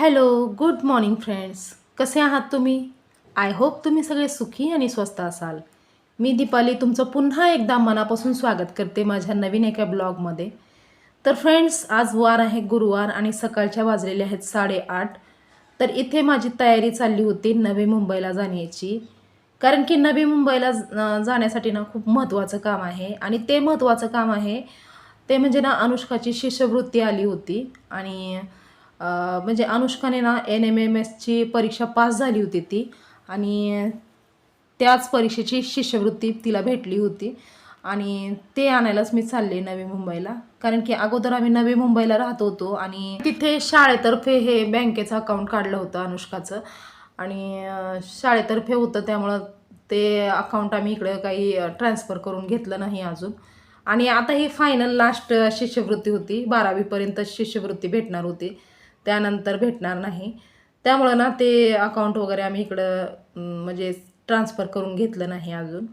Hello good morning friends कसे आहात तुम्ही? आय होप तुम्ही सगळे सुखी आणि स्वस्त असाल. मी दीपाली तुमचं पुन्हा एकदा मनापासून स्वागत करते माझ्या नवीन एका ब्लॉगमध्ये. तर फ्रेंड्स आज वार आहे गुरुवार आणि सकाळच्या वाजलेल्या आहेत साडेआठ. तर इथे माझी तयारी चालली होती नवी मुंबईला जाण्याची. कारण की नवी मुंबईला जाण्यासाठी ना खूप महत्त्वाचं काम आहे. आणि ते महत्त्वाचं काम आहे ते म्हणजे ना अनुष्काची शिष्यवृत्ती आली होती. आणि म्हणजे अनुष्काने ना एन एम एम एसची परीक्षा पास झाली होती ती आणि त्याच परीक्षेची शिष्यवृत्ती तिला भेटली होती. आणि ते आणायलाच मी चालले नवी मुंबईला. कारण की अगोदर आम्ही नवी मुंबईला राहत होतो आणि तिथे शाळेतर्फे हे बँकेचं अकाउंट काढलं होतं अनुष्काचं. आणि शाळेतर्फे होतं त्यामुळं ते अकाउंट आम्ही इकडं काही ट्रान्सफर करून घेतलं नाही अजून. आणि आता ही फायनल लास्ट शिष्यवृत्ती होती. बारावीपर्यंत शिष्यवृत्ती भेटणार होती. त्यानंतर भेटणार नाही. त्यामुळं ना ते अकाउंट वगैरे आम्ही इकडं म्हणजे ट्रान्सफर करून घेतलं नाही अजून.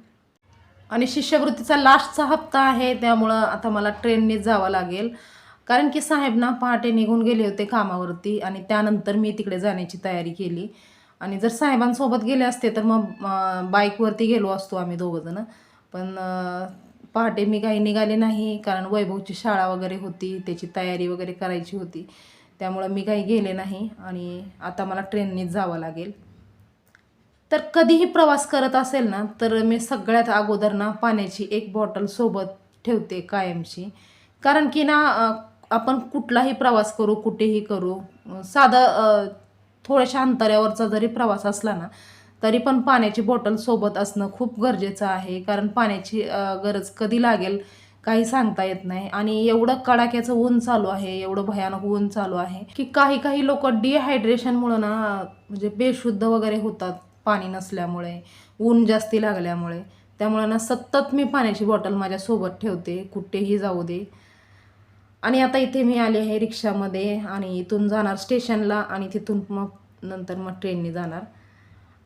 आणि शिष्यवृत्तीचा लास्टचा हप्ता आहे त्यामुळं आता मला ट्रेननेच जावं लागेल. कारण की साहेब ना पहाटे निघून गेले होते कामावरती आणि त्यानंतर मी तिकडे जाण्याची तयारी केली. आणि जर साहेबांसोबत गेले असते तर मग बाईकवरती गेलो असतो आम्ही दोघंजणं पण पहाटे मी काही निघाले नाही कारण वैभवची शाळा वगैरे होती त्याची तयारी वगैरे करायची होती. त्यामुळं मी काही गेले नाही आणि आता मला ट्रेननेच जावं लागेल. तर कधीही प्रवास करत असेल ना तर मी सगळ्यात अगोदर ना पाण्याची एक बॉटल सोबत ठेवते कायमची. कारण की ना आपण कुठलाही प्रवास करू कुठेही करू साधं थोड्याशा अंतरावरचा जरी प्रवास असला ना तरी पण पाण्याची बॉटल सोबत असणं खूप गरजेचं आहे. कारण पाण्याची गरज कधी लागेल काही सांगता येत नाही. आणि एवढं कडाक्याचं ऊन चालू आहे एवढं भयानक ऊन चालू आहे की काही काही लोक डिहायड्रेशनमुळं ना म्हणजे बेशुद्ध वगैरे होतात पाणी नसल्यामुळे ऊन जास्ती लागल्यामुळे. त्यामुळे ना सतत मी पाण्याची बॉटल माझ्यासोबत ठेवते कुठेही जाऊ दे. आणि आता इथे मी आले आहे रिक्षामध्ये आणि इथून जाणार स्टेशनला आणि तिथून मग नंतर मग ट्रेनने जाणार.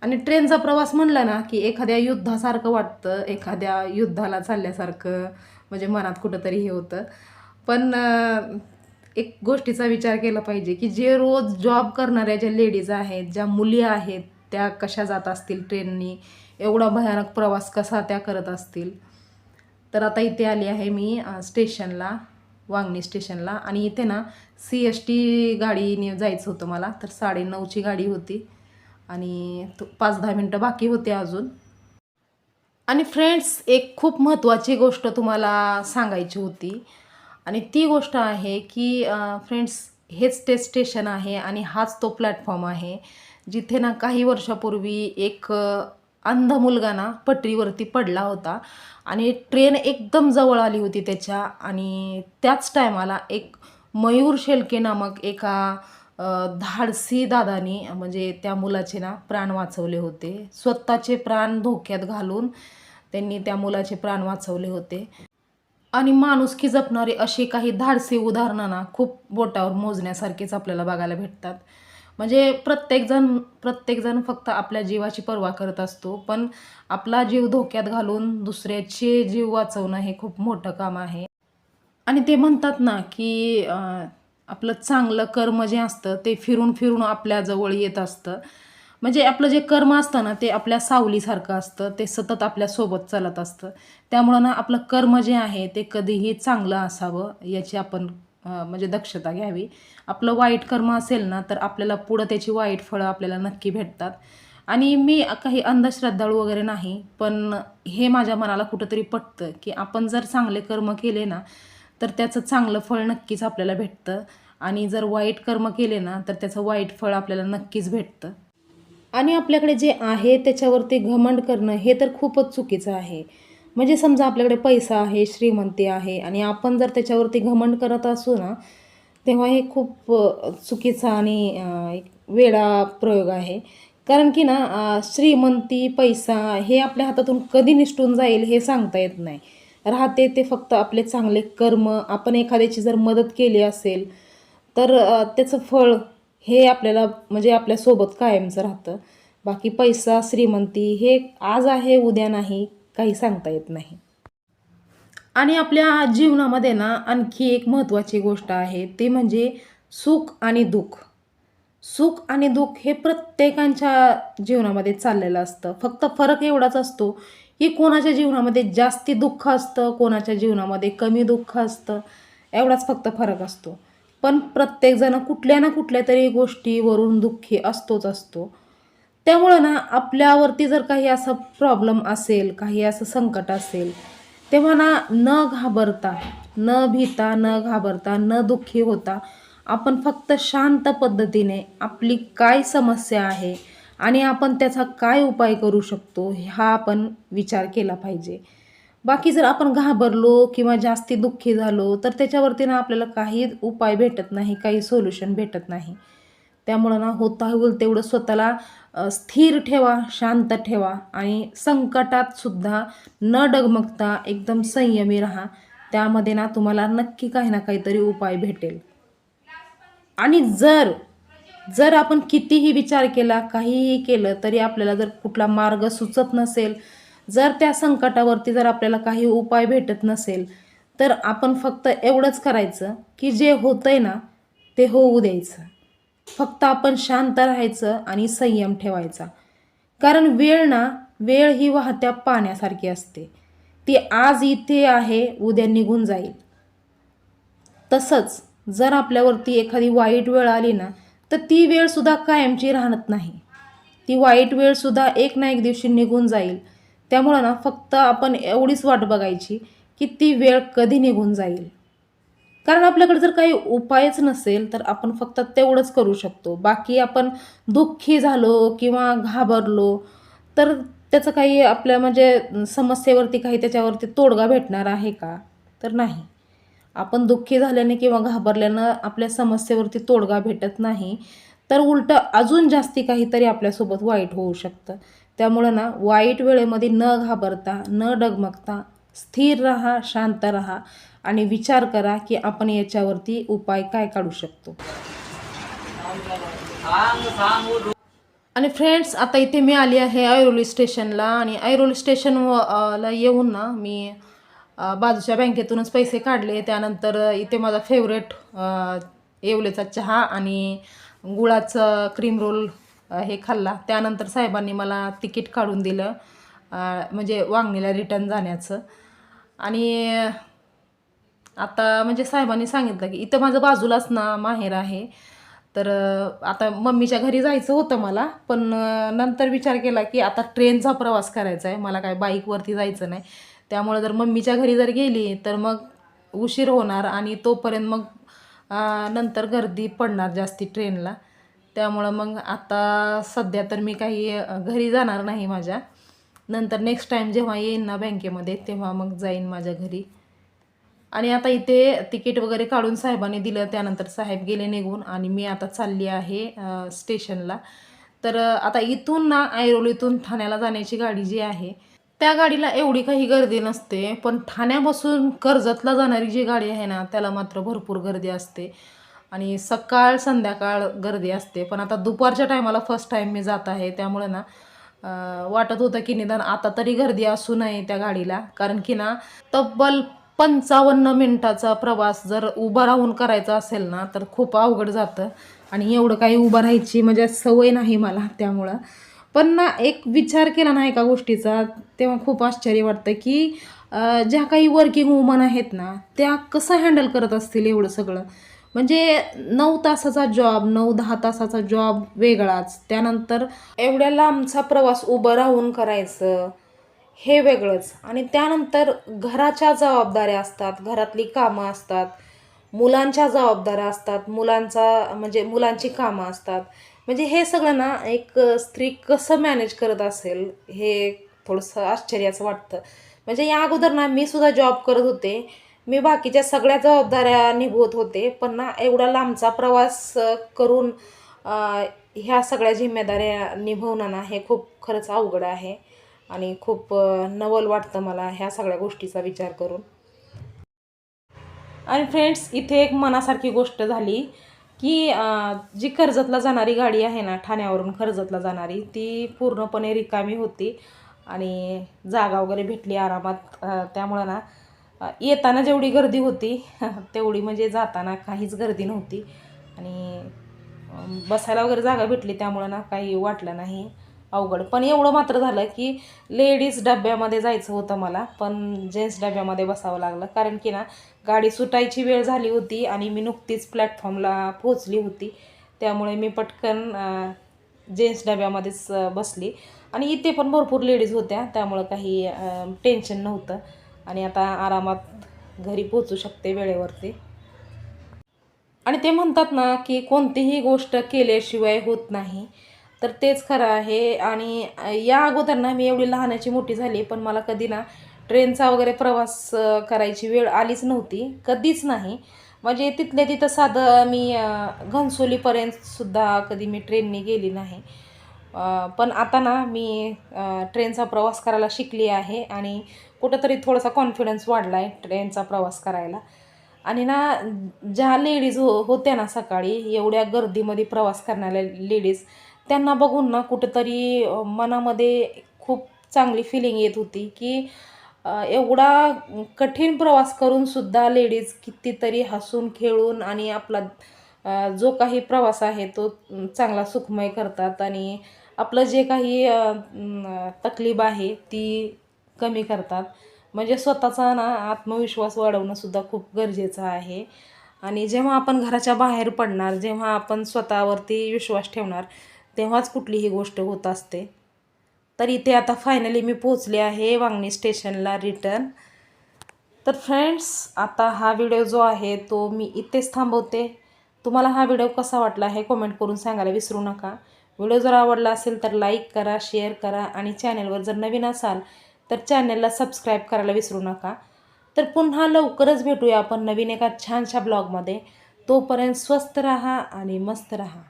आणि ट्रेनचा प्रवास म्हणला ना की एखाद्या युद्धासारखं वाटतं एखाद्या युद्धाला चालल्यासारखं म्हणजे मनात कुठंतरी हे होतं. पण एक गोष्टीचा विचार केला पाहिजे की जे रोज जॉब करणाऱ्या ज्या लेडीज आहेत ज्या मुली आहेत त्या कशा जात असतील ट्रेननी एवढा भयानक प्रवास कसा त्या करत असतील? तर आता इथे आली आहे मी स्टेशनला वांगणी स्टेशनला. आणि इथे ना सी एस टी गाडीने जायचं होतं मला तर साडेनऊची गाडी होती. आणि पाच दहा मिनटं बाकी होते अजून. आणि फ्रेंड्स एक खूप महत्त्वाची गोष्ट तुम्हाला सांगायची होती. आणि ती गोष्ट आहे की फ्रेंड्स हेच ते स्टेशन आहे आणि हाच तो प्लॅटफॉर्म आहे जिथे ना काही वर्षापूर्वी एक अंध मुलगा ना पटरीवरती पडला होता. आणि ट्रेन एकदम जवळ आली होती त्याच्या आणि त्याच टायमाला एक मयूर शेलके नामक एका धाडसी दादानी म्हणजे त्या मुलाचे ना प्राण वाचवले होते. स्वतःचे प्राण धोक्यात घालून त्यांनी त्या मुलाचे प्राण वाचवले होते. आणि माणुसकी जपणारी अशी काही धाडसी उदाहरणं ना खूप बोटावर मोजण्यासारखीच आपल्याला बघायला भेटतात. म्हणजे प्रत्येकजण प्रत्येकजण फक्त आपल्या जीवाची पर्वा करत असतो पण आपला जीव धोक्यात घालून दुसऱ्याचे जीव वाचवणं हे खूप मोठं काम आहे. आणि ते म्हणतात ना की आपलं चांगलं कर्म जे असतं ते फिरून फिरून आपल्याजवळ येत असतं. म्हणजे आपलं जे कर्म असतं ना ते आपल्या सावलीसारखं असतं ते सतत आपल्यासोबत चालत असतं. त्यामुळं ना आपलं कर्म जे आहे ते कधीही चांगलं असावं याची आपण म्हणजे दक्षता घ्यावी. आपलं वाईट कर्म असेल ना तर आपल्याला पुढं त्याची वाईट फळं आपल्याला नक्की भेटतात. आणि मी काही अंधश्रद्धाळू वगैरे नाही पण हे माझ्या मनाला कुठंतरी पटतं की आपण जर चांगले कर्म केले ना तर त्याचं चांगलं फळ नक्कीच आपल्याला भेटतं. आणि जर वाईट कर्म केले ना तर त्याचं वाईट फळ आपल्याला नक्कीच भेटतं. आणि आपल्याकडे जे आहे त्याच्यावरती घमंड करणं हे तर खूपच चुकीचं आहे. म्हणजे समजा आपल्याकडे पैसा आहे श्रीमंती आहे आणि आपण जर त्याच्यावरती घमंड करत असू ना तेव्हा हे खूप चुकीचा आणि एक वेळा प्रयोग आहे. कारण की ना श्रीमंती पैसा हे आपल्या हातातून कधी निष्ठून जाईल हे सांगता येत नाही. राहते ते फक्त आपले चांगले कर्म. आपण एखाद्याची जर मदत केली असेल तर त्याचं फळ हे आपल्याला म्हणजे आपल्यासोबत कायमचं राहतं. बाकी पैसा श्रीमंती हे आज आहे उद्या नाही काही सांगता येत नाही. आणि आपल्या जीवनामध्ये ना आणखी एक महत्त्वाची गोष्ट आहे ते म्हणजे सुख आणि दुःख. सुख आणि दुःख हे प्रत्येकांच्या जीवनामध्ये चाललेलं असतं. फक्त फरक एवढाच असतो की कोणाच्या जीवनामध्ये जास्ती दुःख असतं कोणाच्या जीवनामध्ये कमी दुःख असतं. एवढाच फक्त फरक असतो. पण प्रत्येकजण कुठल्या ना कुठल्या तरी गोष्टीवरून दुःखी असतोच असतो. त्यामुळं ना आपल्यावरती जर काही असा प्रॉब्लेम असेल काही असं संकट असेल तेव्हा ना न घाबरता न भीता न घाबरता न दुःखी होता आपण फक्त शांत पद्धतीने आपली काय समस्या आहे आणि आपण त्याचा काय उपाय करू शकतो हा आपण विचार केला पाहिजे. बाकी जर आपण घाबरलो किंवा जास्ती दुःखी झालो तर त्याच्यावरती ना आपल्याला काही उपाय भेटत नाही काही सोल्युशन भेटत नाही. त्यामुळं ना होता होईल तेवढं स्वतःला स्थिर ठेवा शांत ठेवा आणि संकटात सुद्धा न डगमगता एकदम संयमी राहा. त्यामध्ये ना तुम्हाला नक्की काही ना काहीतरी उपाय भेटेल. आणि जर जर आपण कितीही विचार केला काहीही केलं तरी आपल्याला जर कुठला मार्ग सुचत नसेल जर त्या संकटावरती जर आपल्याला काही उपाय भेटत नसेल तर आपण फक्त एवढंच करायचं की जे होतंय ना ते होऊ द्यायचं. फक्त आपण शांत राहायचं आणि संयम ठेवायचा. कारण वेळ ना वेळ ही वाहत्या पाण्यासारखी असते. ती आज इथे आहे उद्या निघून जाईल. तसंच जर आपल्यावरती एखादी वाईट वेळ आली ना तर ती वेळसुद्धा कायमची राहत नाही. ती वाईट वेळसुद्धा एक ना एक दिवशी निघून जाईल. त्यामुळं ना फक्त आपण एवढीच वाट बघायची की ती वेळ कधी निघून जाईल. कारण आपल्याकडे जर काही उपायच नसेल तर आपण फक्त तेवढंच करू शकतो. बाकी आपण दुःखी झालो किंवा घाबरलो तर त्याचं काही आपल्या म्हणजे समस्येवरती काही त्याच्यावरती तोडगा भेटणार आहे का? तर नाही. आपण दुःखी झाल्याने किंवा घाबरल्यानं आपल्या समस्येवरती तोडगा भेटत नाही तर उलटं अजून जास्ती काहीतरी आपल्यासोबत वाईट होऊ शकतं. त्यामुळं ना वाईट वेळेमध्ये न घाबरता न डगमगता स्थिर राहा शांत राहा आणि विचार करा की आपण याच्यावरती उपाय काय काढू शकतो. आणि फ्रेंड्स आता इथे मी आली आहे ऐरोली स्टेशनला आणि ऐरोली स्टेशन ला येऊन ना मी बाजूच्या बँकेतूनच पैसे काढले. त्यानंतर इथे माझा फेवरेट येवलेचा चहा आणि गुळाचं क्रीम रोल हे खाल्ला. त्यानंतर साहेबांनी मला तिकीट काढून दिलं. म्हणजे वांगणीला रिटर्न जाण्याचं. आणि आता म्हणजे साहेबांनी सांगितलं की इथं माझं बाजूलाच ना माहेर आहे. तर आता मम्मीच्या घरी जायचं होतं मला पण नंतर विचार केला की आता ट्रेनचा प्रवास करायचा आहे. मला काय बाईकवरती जायचं नाही. त्यामुळं जर मम्मीच्या घरी जर गेली तर मग उशीर होणार आणि तोपर्यंत मग नंतर गर्दी पडणार जास्ती ट्रेनला. त्यामुळं मग आता सध्या तर मी काही घरी जाणार नाही माझ्या. नंतर नेक्स्ट टाईम जेव्हा येईन ना बँकेमध्ये तेव्हा मग जाईन माझ्या घरी. आणि आता इथे तिकीट वगैरे काढून साहेबांनी दिलं त्यानंतर साहेब गेले निघून आणि मी आता चालली आहे स्टेशनला. तर आता इथून ना ऐरोलीतून ठाण्याला जाण्याची गाडी जी आहे त्या गाडीला एवढी काही गर्दी नसते. पण ठाण्यापासून कर्जतला जाणारी जी गाडी आहे ना त्याला मात्र भरपूर गर्दी असते. आणि सकाळ संध्याकाळ गर्दी असते. पण आता दुपारच्या टायमाला फर्स्ट टाईम मी जात आहे. त्यामुळे ना वाटत होतं की निदान आता तरी गर्दी असू नये त्या गाडीला. कारण की ना तब्बल पंचावन्न मिनिटाचा प्रवास जर उभा राहून करायचा असेल ना तर खूप अवघड जातं. आणि एवढं काही उभं राहायची म्हणजे सवय नाही मला त्यामुळं. पण ना एक विचार केला ना एका गोष्टीचा तेव्हा खूप आश्चर्य वाटतं की ज्या काही वर्किंग वुमन आहेत ना त्या कसं हँडल करत असतील एवढं सगळं? म्हणजे नऊ तासाचा जॉब नऊ दहा तासाचा जॉब वेगळाच. त्यानंतर एवढ्या लांबचा प्रवास उभं राहून करायचं हे वेगळंच. आणि त्यानंतर घराच्या जबाबदाऱ्या असतात घरातली कामं असतात मुलांच्या जबाबदाऱ्या असतात मुलांचा म्हणजे मुलांची कामं असतात. म्हणजे हे सगळं ना एक स्त्री कसं मॅनेज करत असेल हे थोडंसं आश्चर्याचं वाटतं. म्हणजे या अगोदर ना मी सुद्धा जॉब करत होते. मी बाकीच्या सगळ्या जबाबदाऱ्या निभवत होते पण ना एवढा लांबचा प्रवास करून ह्या सगळ्या जिम्मेदाऱ्या निभवणं ना हे खूप खरंच अवघड आहे आणि खूप नवल वाटतं मला ह्या सगळ्या गोष्टीचा विचार करून. आणि फ्रेंड्स इथे एक मनासारखी गोष्ट झाली की जी कर्जतला जाणारी गाडी आहे ना ठाण्यावरून कर्जतला जाणारी ती पूर्णपणे रिकामी होती आणि जागा वगैरे भेटली आरामात त्यामुळं ना येताना जेवढी गर्दी होती तेवढी म्हणजे जाताना काहीच गर्दी नव्हती. आणि बसायला वगैरे जागा भेटली त्यामुळं ना काही वाटलं नाही. अवघड. पण एवढं मात्र झालं की लेडीज डब्यामध्ये जायचं होतं मला पण जेंट्स डब्यामध्ये बसावं लागलं. कारण की ना गाडी सुटायची वेळ झाली होती आणि मी नुकतीच प्लॅटफॉर्मला पोहोचली होती. त्यामुळे मी पटकन जेंट्स डब्यामध्येच बसली. आणि इथे पण भरपूर लेडीज होत्या त्यामुळं काही टेन्शन नव्हतं. आणि आता आरामात घरी पोचू शकते वेळेवरती. आणि ते म्हणतात ना की कोणतीही गोष्ट केल्याशिवाय होत नाही. तर तेच खरं आहे. आणि या अगोदर ना मी एवढी लहानाची मोठी झाली पण मला कधी ना ट्रेनचा वगैरे प्रवास करायची वेळ आलीच नव्हती. कधीच नाही. म्हणजे तिथल्या तिथं साधं मी घनसोलीपर्यंतसुद्धा कधी मी ट्रेनने गेली नाही. पण आता ना मी ट्रेनचा प्रवास करायला शिकली आहे. आणि कुठंतरी थोडासा कॉन्फिडन्स वाढला आहे ट्रेनचा प्रवास करायला. आणि ना ज्या लेडीज हो होत्या ना सकाळी एवढ्या गर्दीमध्ये प्रवास करणाऱ्या लेडीज त्यांना बघून ना कुठंतरी मनामध्ये खूप चांगली फिलिंग येत होती की एवढा कठीण प्रवास करून सुद्धा लेडीज कितीतरी हसून खेळून आणि आपला जो काही प्रवास आहे तो चांगला सुखमय करतात. आणि आपलं जे काही तकलीफ आहे ती कमी करतात. म्हणजे स्वतःचा ना आत्मविश्वास वाढवणंसुद्धा खूप गरजेचं आहे. आणि जेव्हा आपण घराच्या बाहेर पडणार जेव्हा आपण स्वतःवरती विश्वास ठेवणार तेव्हाच कुठलीही गोष्ट होत असते. तर इथे आता फायनली मी पोचले आहे वांगणी स्टेशनला रिटर्न तर फ्रेंड्स आता हा व्हिडिओ जो आहे तो मी इथेच थांबवते. तुम्हाला हा व्हिडिओ कसा वाटला हे कमेंट करून सांगायला विसरू नका. व्हिडिओ जर आवडला असेल तर लाईक करा शेअर करा आणि चॅनलवर जर नवीन असाल तर चॅनलला सबस्क्राईब करायला विसरू नका. तर पुन्हा लवकरच भेटूया आपण नवीन एका छानशा ब्लॉगमध्ये तोपर्यंत स्वस्त रहा आणि मस्त रहा.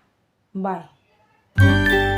बाय